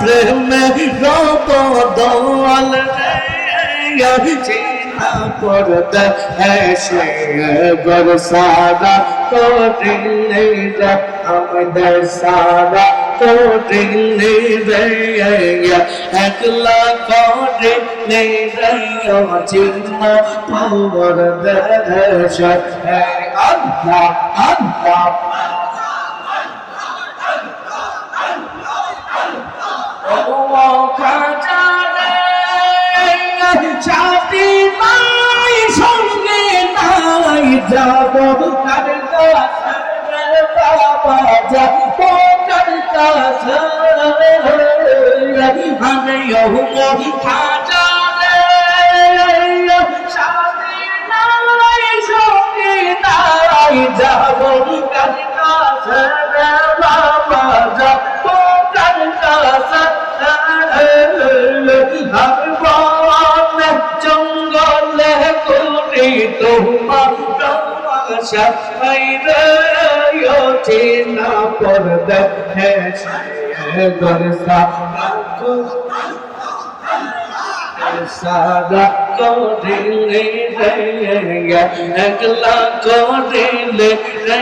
প্রেমে রব দল পড়তে এসে করিলে রে আমাদের সারা করিলে রে একলা করিলে রে চিনা পড় দেশ আল্লাহ আল্লাহ। যাব কার কাছে বাবা যাব কার কাছে আমি ওহো খাজা ছাতি নাই সঙ্গে তমাশা মাইরে চিনা পর্দে গরসা সারা করিলে রে একলা করিলে রে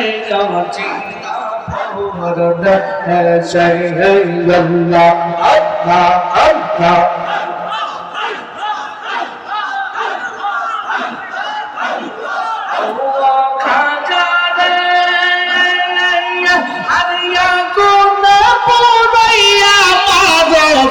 চিনা পর্দে সেই আল্লাহ আল্লাহ আল্লাহ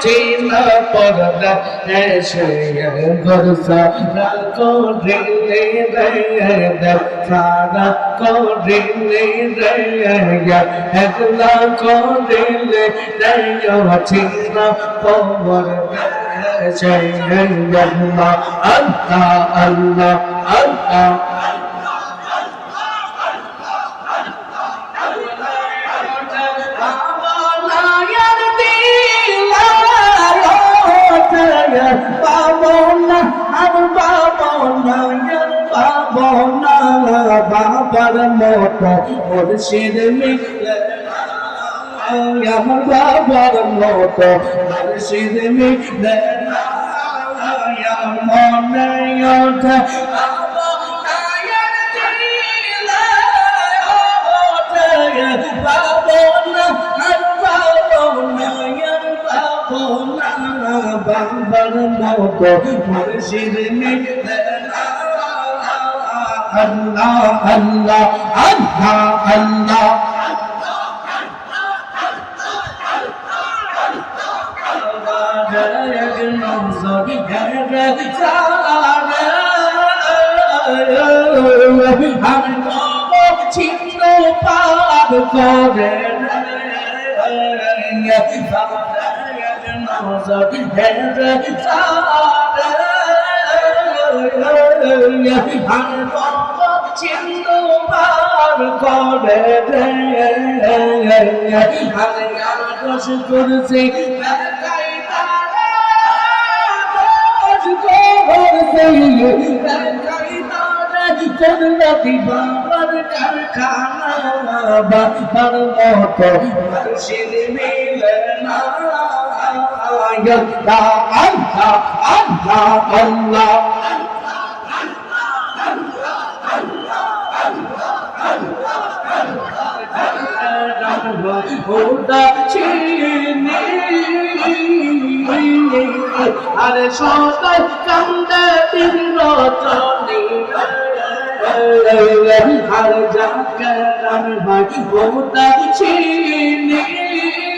চিনা পরদা এসে গরসা রাখো রিলে রে সারা করিলে একলা করিলে চিনা পরদা এসে আল্লাহ আল্লাহ আল্লাহ আল্লাহ বাবার মতো মুর্শিদ মিলে। আমার বাবার মতো মুর্শিদ মিলে। মনে ওঠে বাবার মতো মুর্শিদ মিলে আল্লাহ আল্লাহ আল্লাহ আল্লাহ আমি ছিন্ন পাপ করে করছি কারখানা বাবার মতো মিলে না আল্লাহ আল্লাহ আল্লাহ আল্লাহ। আরে সকাল কান্দে দিন রচনী আর যাকে ভাই ওটা চিনি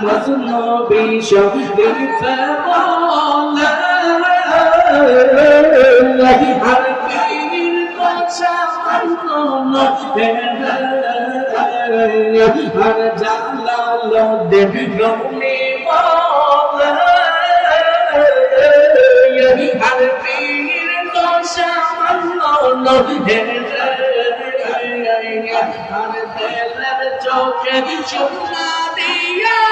মজনু বিশ দিফে বলে আর কথা মানো আর পীর কথা মানো আর দেলের চোখে চুমা দিয়া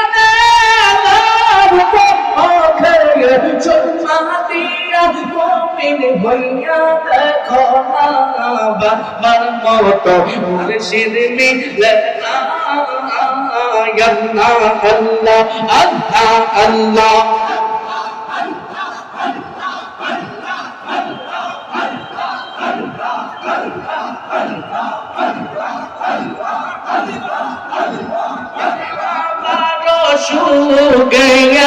ওখে চুমা দিয়া মমিন হইয়া দেখো না বাবার মতো মুর্শিদ মিলে না আল্লাহ আল্লাহ আল্লাহ আল্লাহ শু গয়া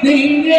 তীরে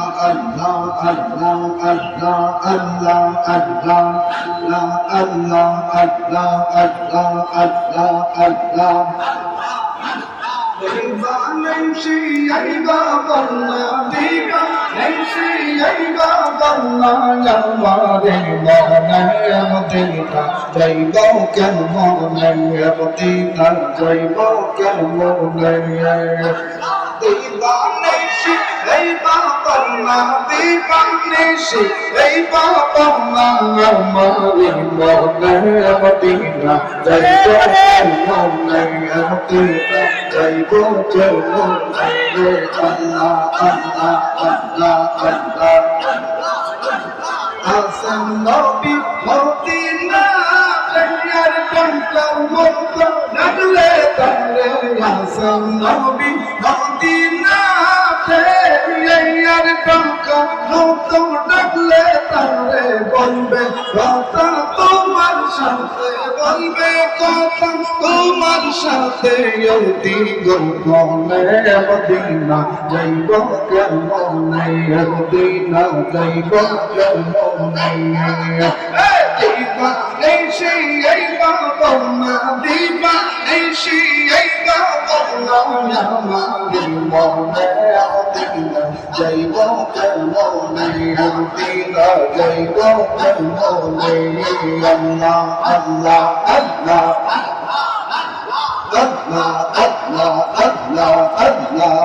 দিয়া আল্লাহ আল্লাহ نمشي يا عباد الله ديما نمشي يا عباد الله يا مريض يا مدينة جيبوك المؤمن يا مدينة جيبوك المؤمن দিবানিশি এই বাবাল্লাহ দিবানিশি এই বাবাল্লাহ আমারি মনে মদিনা যাইব মনে মদিনা যাইব মনে মদিনা হাসান নবী মদিনা আর কন্টার মতো ডাকলে তারে বলবে কথা তোমার সাথে বলবে কথা। তোমার সাথে অতি গোপনে মদিনা যাইব কেমনে মদিনা যাইব কেমনে দিবা এসে এই বাবা দিবা। এই বাবা যাইব কেমনে মদিনা যাইব কেমনে আল্লাহ আল্লাহ আল্লাহ আল্লাহ আল্লাহ আল্লাহ।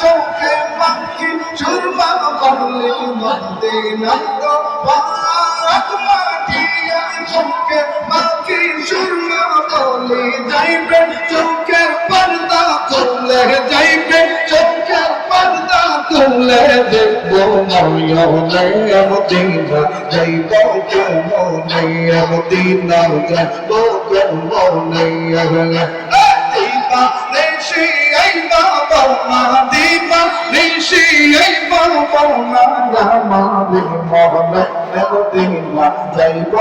চোখে পাখি সুরমা বলে মদিনার পাক মাটি আমি চোখে পাখি সুরমা বলে যাইবে চোখের পর্দা খুলে যাইবে চোখের পর্দা খুলে দেখব ময়নে মদিনা যাইব যাইব নিশি এই বাবা নিশি এই বলব না রামালে মহলে মেরতি না যাইব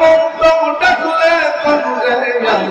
হর কর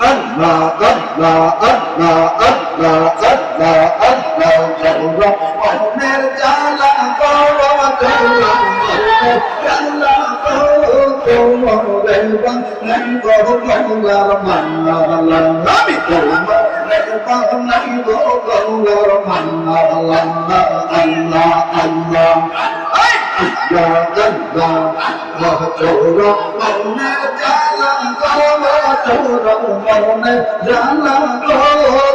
আল্লাহ আল্লাহ আল্লাহ আল্লাহ আল্লাহ আল্লাহ রহমানের জালা করো জালা করো তোমার। বান্দা করো তোমার মান্না আমি তোমার বান্দা করো তোমার মান্না আল্লাহ আল্লাহ আল্লাহ। আল্লাহ আল্লাহ আল্লাহ। রহমানের জালা তোর মনে জানা গো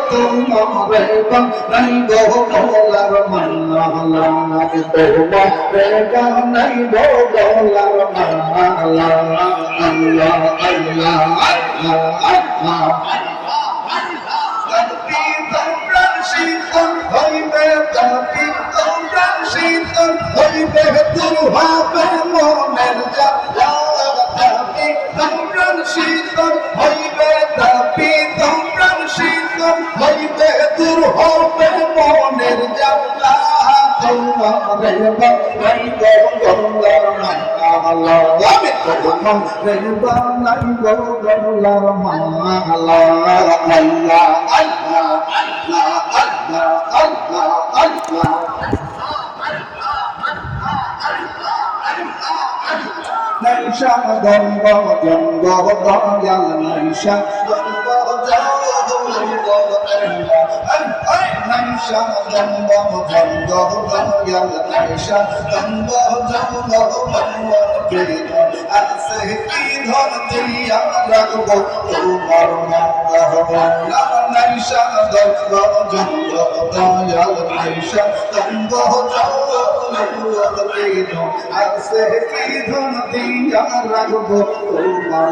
তোমারে বানাই গো গঙ্গার মান্নালা তোমারে বানাই গো গঙ্গার মান্নালা আল্লাহ আল্লাহ আল্লাহ। আল্লাহ। তোমারে বানাই গো গঙ্গার মালা আমি তোমারে বানাই গো গঙ্গার মালা Allah Allah Allah Allah Allah আল্লাহ নাইশা গঙ্গ গঙ্গ দয়াল রাখব তোমার নাইশা গঙ্গ জঙ্গ দয়াল নাইশা গঙ্গ জঙ্গ আছে কি ধন দিয়া রাখব তোমার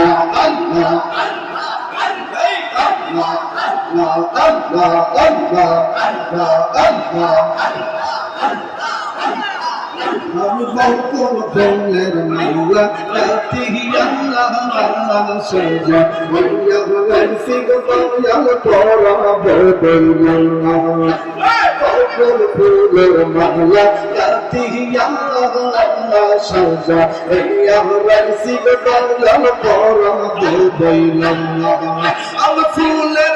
আমি বকুল ফুলের মালা রাতি আল্লাহ সোজা বইয়া গেছি গো বইয়া পড়া বেদনা কবুল ফুলের মালা কাতিয়া সাজা এই আমার সিগদল পরম দেবইলাম আমার ফুলের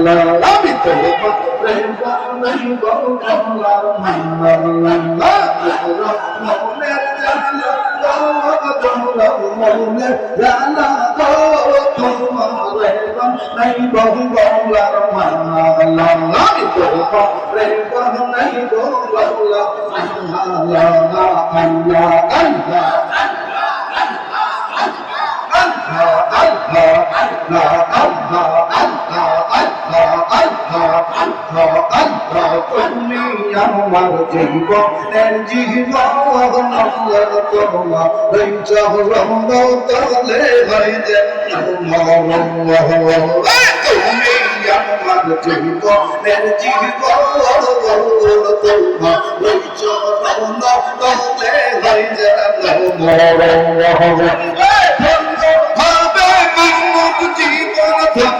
আমি তো Allah আমার জীবনের জীবন তলে হয়ে তুমি আমার জীবনের জীবন তলে হয়ে মানব জীবন